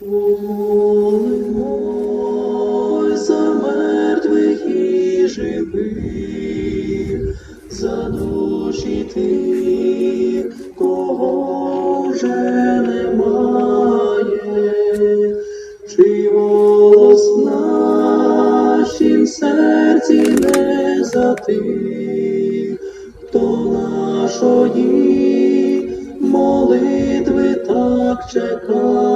Помолимось за мертвих і живих, за душі тих, кого вже немає, нашім серці не затих, хто нашої молитви так чекає,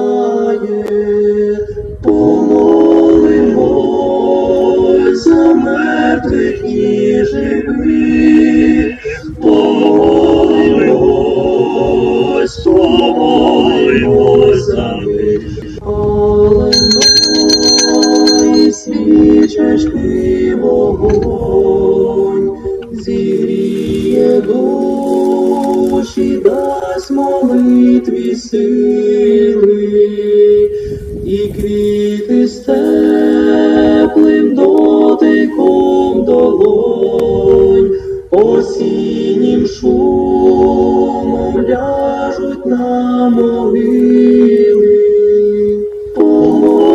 вогонь зігріє душі, дасть молитві сили, і квіти з теплим дотиком долонь, осіннім шумом ляжуть на могили. Помолимось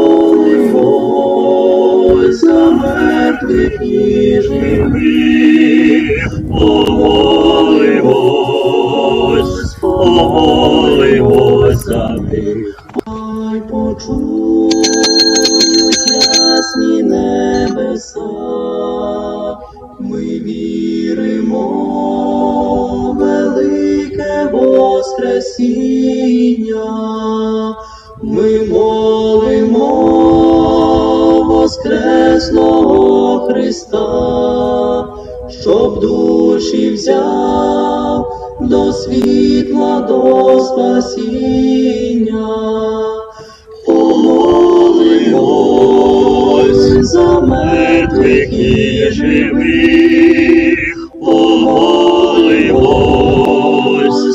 за мертвих і живих, за них. Хай почують ясні небеса, ми віримо в велике Воскресіння, ми молимо Воскресного Христа, щоб душі взяв до світла, до спасіння. Помолимось за мертвих і живих, помолимось,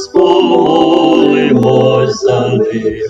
помолимось за них.